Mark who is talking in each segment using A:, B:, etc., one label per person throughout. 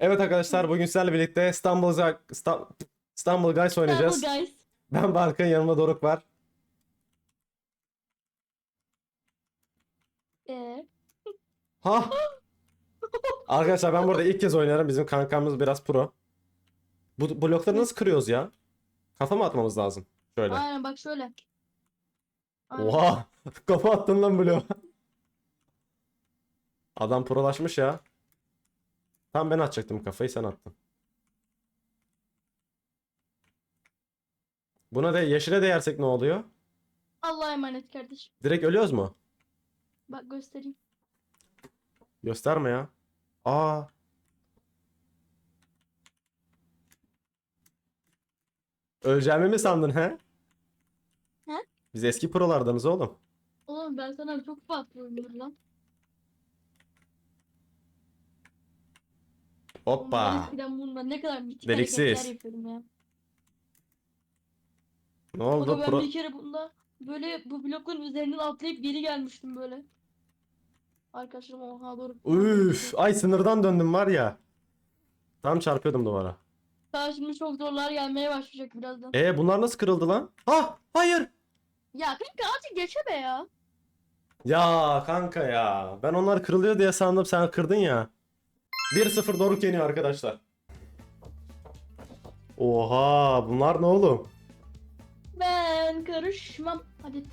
A: Evet arkadaşlar bugün sizlerle birlikte İstanbul, Sta- İstanbul Guys oynayacağız.
B: Double guys.
A: Ben Barkın yanımda Doruk var.
B: Ee,
A: Ha! Arkadaşlar ben burada ilk kez oynarım. Bizim kankamız biraz pro. Bu blokları nasıl kırıyoruz ya? Kafa mı atmamız lazım? Şöyle.
B: aynen bak şöyle. Aynen.
A: Oha! Kafa attın lan bloğa. Adam prolaşmış ya. Tam ben atacaktım kafayı sen attın. Buna da yeşile değersek ne oluyor?
B: Allah'a emanet kardeşim.
A: Direkt ölüyoruz mu?
B: Bak göstereyim.
A: Gösterme ya. Aa. Öleceğimi mi sandın he?
B: He?
A: Biz eski prolardanız oğlum.
B: Oğlum ben sana çok farklı oynuyorum lan. Oğlum Ben
A: Hoppa.
B: eskiden bunda ne kadar mitik
A: Deliksiz.
B: hareketler ya.
A: Ne oldu
B: ben
A: pro?
B: bir kere bunda böyle bu blokların üzerinden atlayıp geri gelmiştim böyle. Arkadaşlarım oha doğru.
A: Üf, ay sınırdan döndüm var ya. Tam çarpıyordum duvara.
B: Daha şimdi çok zorlar gelmeye başlayacak birazdan.
A: E bunlar nasıl kırıldı lan? Ha, hayır.
B: Ya kanka azıcık geçe be ya.
A: Ya kanka ya. Ben onlar kırılıyor diye sandım sen kırdın ya. 1-0 Doruk yeniyor arkadaşlar. Oha, bunlar ne oğlum?
B: Ben karışmam. Hadi.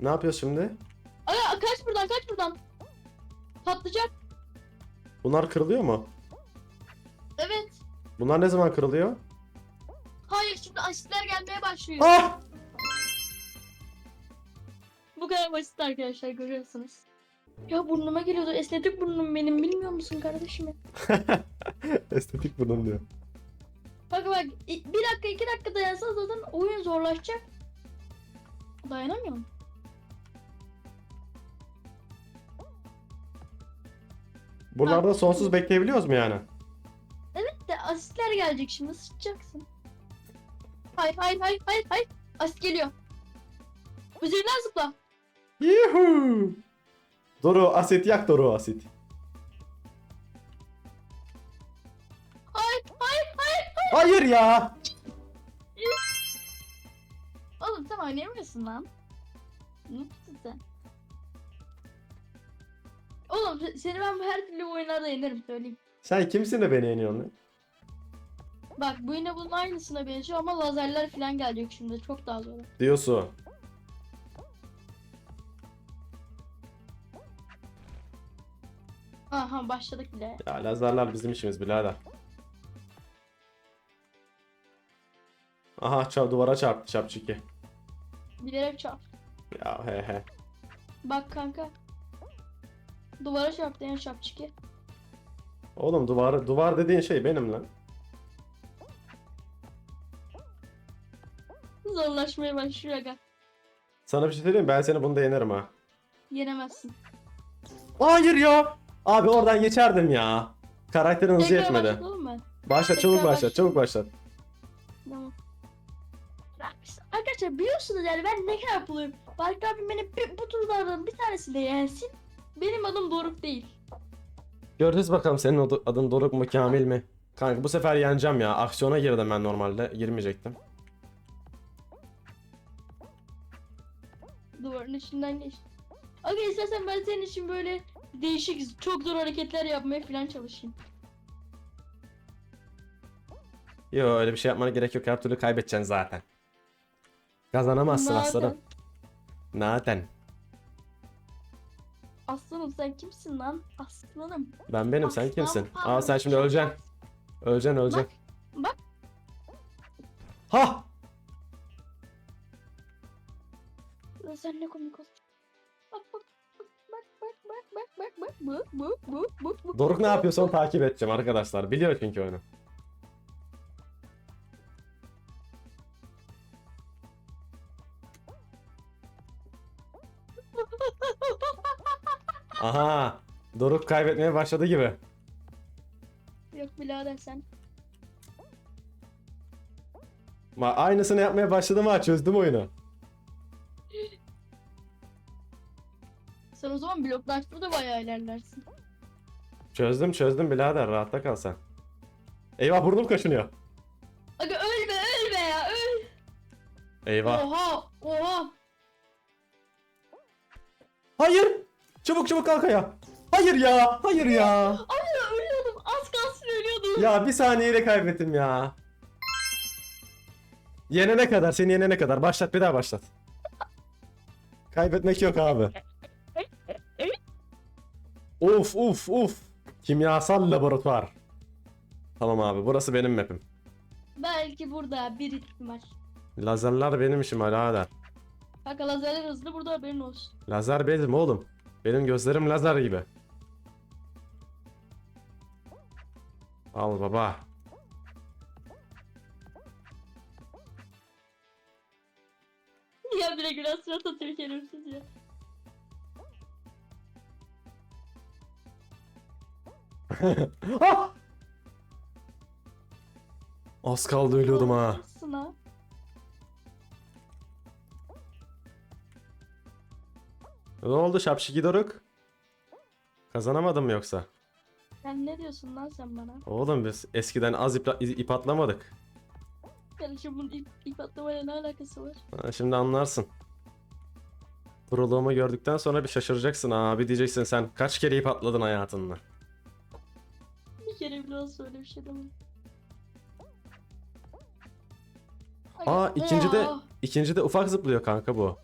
A: Ne yapıyoruz şimdi?
B: Aga kaç buradan kaç buradan. Patlayacak.
A: Bunlar kırılıyor mu?
B: Evet.
A: Bunlar ne zaman kırılıyor?
B: Hayır şimdi asitler gelmeye başlıyor.
A: Ah!
B: Bu kadar basit arkadaşlar görüyorsunuz. Ya burnuma geliyordu. Estetik burnum benim bilmiyor musun kardeşim?
A: Estetik bunun diyor.
B: Bak bak bir dakika iki dakika dayansa zaten oyun zorlaşacak. Dayanamıyorum.
A: Buralarda sonsuz bekleyebiliyoruz mu yani?
B: De asitler gelecek şimdi sıçacaksın. Hayır hayır hayır hayır hayır. Asit geliyor. Üzerinden zıpla.
A: Yuhu! Doru asit yak Doru asit.
B: Hayır hayır hayır.
A: Hayır ya.
B: Oğlum sen oynayamıyorsun lan. Ne yapıyorsun sen? Oğlum se- seni ben her türlü oyunlarda yenerim söyleyeyim.
A: Sen kimsin de beni yeniyorsun lan?
B: Bak bu yine bunun aynısına benziyor ama lazerler falan gelecek şimdi çok daha zor.
A: Diyorsun.
B: Aha başladık bile.
A: Ya lazerler bizim işimiz birader. Aha çav duvara çarptı çapçıki.
B: Bilerek çarp.
A: Ya he he.
B: Bak kanka. Duvara çarptı en şapçıki.
A: Oğlum duvar duvar dediğin şey benim lan.
B: Zorlaşmaya başlıyor aga.
A: Sana bir şey söyleyeyim mi? ben seni bunda yenerim ha.
B: Yenemezsin.
A: Hayır ya. Abi oradan geçerdim ya. Karakterin hızı
B: Tekrar
A: yetmedi. Başla çabuk
B: Tekrar
A: başla çabuk başla.
B: Tamam. Arkadaşlar biliyorsunuz yani ben ne kadar yapılıyorum. Bark abi beni bir, bu turlardan bir tanesiyle yensin. Benim adım Doruk değil.
A: Göreceğiz bakalım senin adı- adın Doruk mu Kamil mi? Kanka bu sefer yeneceğim ya. Aksiyona girdim ben normalde. Girmeyecektim.
B: Duvarın içinden geçti. Aga istersen ben senin için böyle değişik çok zor hareketler yapmaya falan çalışayım.
A: Yo öyle bir şey yapmana gerek yok. Her türlü kaybedeceksin zaten. Kazanamazsın
B: Zaten.
A: aslanım. Zaten.
B: Aslanım sen kimsin lan? Aslanım.
A: Ben benim sen
B: Aslan
A: kimsin? Aa sen şimdi öleceksin. Öleceksin öleceksin.
B: Bak.
A: Ha!
B: Sen ne komik olsun. Bak bak bak bak bak bak bak bak bak bak bak.
A: Doruk ne yapıyorsa onu takip edeceğim arkadaşlar. Biliyor çünkü oyunu. Aha. Doruk kaybetmeye başladı gibi.
B: Yok birader sen.
A: Ma aynısını yapmaya başladı mı? Çözdüm oyunu.
B: O zaman bloklaştır da bayağı ilerlersin.
A: Çözdüm çözdüm birader rahatta kal sen. Eyvah burnum kaşınıyor.
B: Aga ölme ölme ya öl.
A: Eyvah.
B: Oha oha.
A: Hayır. Çabuk çabuk kalk ayağa. Hayır ya. Hayır ya.
B: Ay ölüyordum az kalsın ölüyordum.
A: Ya bir saniyeyle kaybettim ya. Yenene kadar seni yenene kadar. Başlat bir daha başlat. Kaybetmek yok abi. Uf uf uf. Kimyasal laboratuvar. Tamam abi burası benim map'im.
B: Belki burada bir ihtimal.
A: Lazerler benim işim hala.
B: Kanka lazerler hızlı burada haberin olsun.
A: Lazer benim oğlum. Benim gözlerim lazer gibi. Al baba.
B: ya bile gülen surat atıyor şerefsiz ya.
A: Ah! Az kaldı ölüyordum ha. Ne oldu şapşiki doruk? Kazanamadım mı yoksa?
B: Sen ne diyorsun lan sen bana?
A: Oğlum biz eskiden az ip, ip atlamadık.
B: Kardeşim bunun ip, ip atlamayla ne alakası var?
A: Ha, şimdi anlarsın. Proluğumu gördükten sonra bir şaşıracaksın abi diyeceksin sen kaç kere ip atladın hayatında
B: olsun öyle bir şey demem.
A: Aa
B: ikincide,
A: ikincide oh. ufak zıplıyor kanka bu.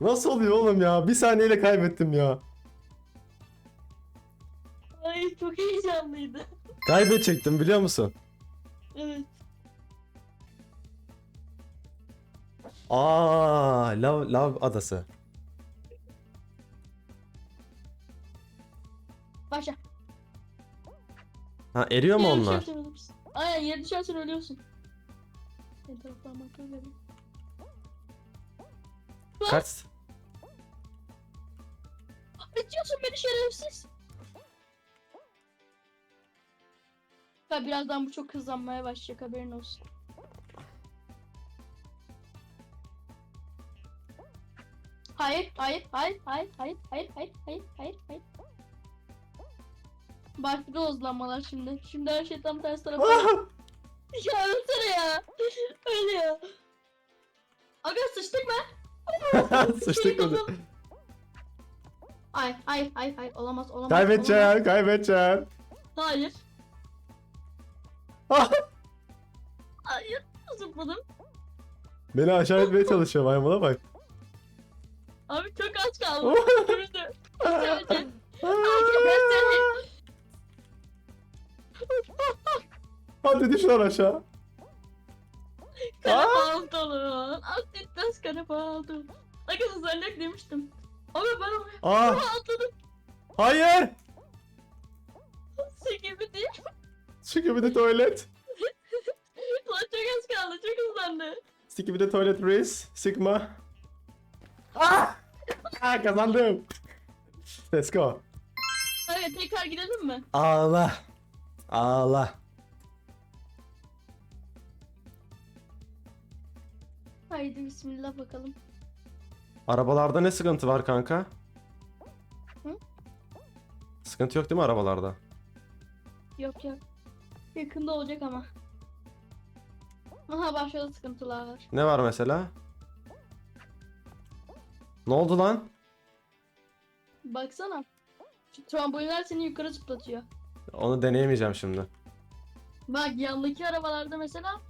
A: Nasıl oluyor oğlum ya? Bir saniyeyle kaybettim ya.
B: Ay çok heyecanlıydı.
A: Kaybedecektim biliyor musun?
B: Evet.
A: Aa, Lav Lav adası.
B: Başla.
A: Ha eriyor mu
B: Yere
A: onlar?
B: düşersen ölürsün. Aynen yere düşersen ölüyorsun. En taraftan bakıyor benim.
A: Kaç?
B: Bitiyorsun beni şerefsiz. Ya birazdan bu çok hızlanmaya başlayacak haberin olsun. Hayır, hayır, hayır, hayır, hayır, hayır, hayır, hayır, hayır, hayır. Başladı hızlanmalar şimdi. Şimdi her şey tam ters tarafa. ya ölsene ya. Öyle ya. Aga sıçtık mı?
A: Sıçtık mı?
B: Ay, ay, ay, ay. Olamaz, olamaz. olamaz.
A: Kaybedeceksin, kaybedeceksin.
B: Hayır.
A: Ah!
B: Hayır. Zıpladım.
A: Beni aşağı etmeye çalışıyor maymuna bak.
B: Abi çok az kaldı. Önümüzde. Sadece- Sadece ben seni-
A: Hadi düş lan aşağı.
B: Kara pantolon. Atletten kara pantolon. Arkadaşlar zannedek demiştim. Abi ben
A: Ah,
B: atladım.
A: hayır.
B: Sen gibi değil.
A: Çünkü bir de tuvalet.
B: Lan çok az kaldı. Çok hızlandı.
A: Sticky bir de tuvalet reis. Sigma. Ah! ah kazandım. Let's go.
B: Hadi tekrar gidelim mi?
A: Ağla. Ağla.
B: Haydi bismillah bakalım.
A: Arabalarda ne sıkıntı var kanka?
B: Hı?
A: Sıkıntı yok değil mi arabalarda?
B: Yok yok. Yakında olacak ama. Aha başladı sıkıntılar.
A: Ne var mesela? Ne oldu lan?
B: Baksana. Şu trambolinler seni yukarı zıplatıyor.
A: Onu deneyemeyeceğim şimdi.
B: Bak yandaki arabalarda mesela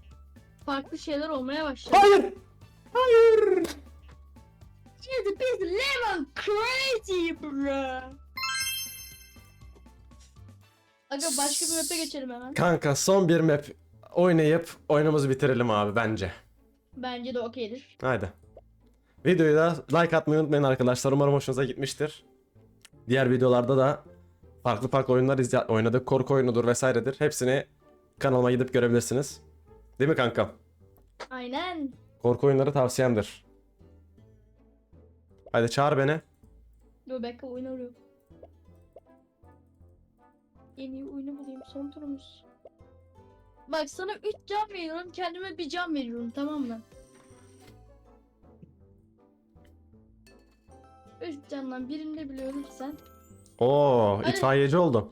B: farklı şeyler olmaya başladı.
A: Hayır! Hayır!
B: Şimdi biz lemon crazy bro. Aga başka bir map'e geçelim hemen.
A: Kanka son bir map oynayıp oyunumuzu bitirelim abi bence.
B: Bence de okeydir.
A: Haydi. Videoyu da like atmayı unutmayın arkadaşlar. Umarım hoşunuza gitmiştir. Diğer videolarda da farklı farklı oyunlar izle oynadık. Korku oyunudur vesairedir. Hepsini kanalıma gidip görebilirsiniz. Değil mi kanka?
B: Aynen.
A: Korku oyunları tavsiyemdir. Hadi çağır beni.
B: Dur bekle oyun arıyor. En iyi oyunu bulayım son turumuz. Bak sana 3 can veriyorum kendime bir can veriyorum tamam mı? 3 candan birinde bile ölürsen
A: Oo,
B: Hadi.
A: itfaiyeci oldum.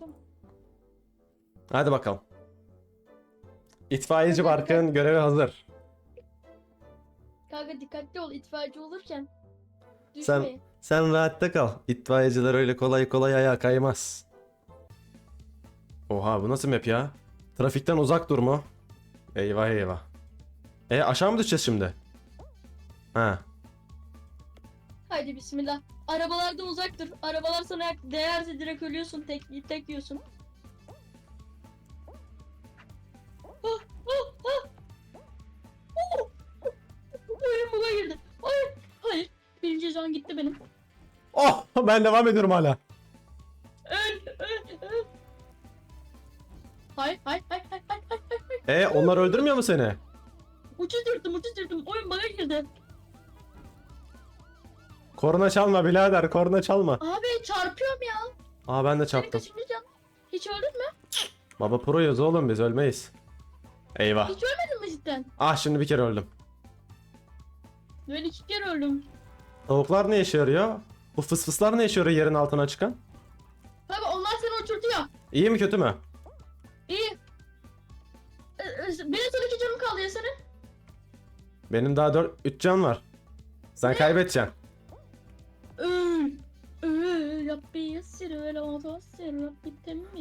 A: Hadi bakalım. İtfaiyeci
B: Hadi.
A: Barkın görevi hazır.
B: Kanka dikkatli ol itfaiyeci olurken.
A: Sen-
B: Düşme.
A: Sen rahatta kal. İtfaiyeciler öyle kolay kolay ayağa kaymaz. Oha bu nasıl map ya? Trafikten uzak dur mu? Eyvah eyvah. E aşağı mı düşeceğiz şimdi? Ha.
B: Haydi bismillah. Arabalardan uzak dur. Arabalar sana değerse direkt ölüyorsun. Tek, tek yiyorsun. Birinci can gitti benim.
A: Oh ben devam ediyorum hala.
B: Öl, öl, öl. Hayır, hayır, hayır, hayır, hayır, hayır, hayır.
A: E onlar öldürmüyor mu seni?
B: Uçuz dürttüm. Oyun bana girdi.
A: Korna çalma birader korna çalma.
B: Abi çarpıyorum ya.
A: Aa ben de
B: Senin
A: çarptım.
B: Hiç öldün mü?
A: Baba proyuz oğlum biz ölmeyiz. Eyvah.
B: Hiç ölmedin mi cidden?
A: Ah şimdi bir kere öldüm.
B: Ben iki kere öldüm.
A: Tavuklar ne işe yarıyor? Bu fısfıslar ne işe yarıyor yerin altına çıkan?
B: Tabii onlar seni uçurtuyor.
A: İyi mi kötü mü?
B: İyi. Ee, e, Benim son iki canım kaldı ya senin.
A: Benim daha 4 3 can var. Sen kaybedeceksin.
B: Öl. Öl. Rabbi.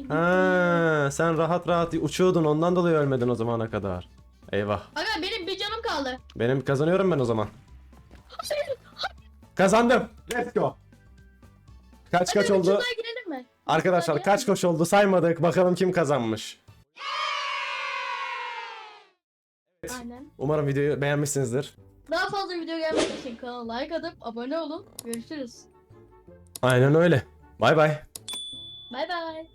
A: Ha, sen rahat rahat uçuyordun ondan dolayı ölmedin o zamana kadar. Eyvah.
B: Aga benim bir canım kaldı.
A: Benim kazanıyorum ben o zaman. Kazandım. Let's go. Kaç kaç oldu?
B: girelim mi?
A: Arkadaşlar kaç kaç oldu saymadık. Bakalım kim kazanmış.
B: Aynen.
A: Umarım videoyu beğenmişsinizdir.
B: Daha fazla video gelmek için kanala like atıp abone olun. Görüşürüz.
A: Aynen öyle. Bay bay.
B: Bay bay.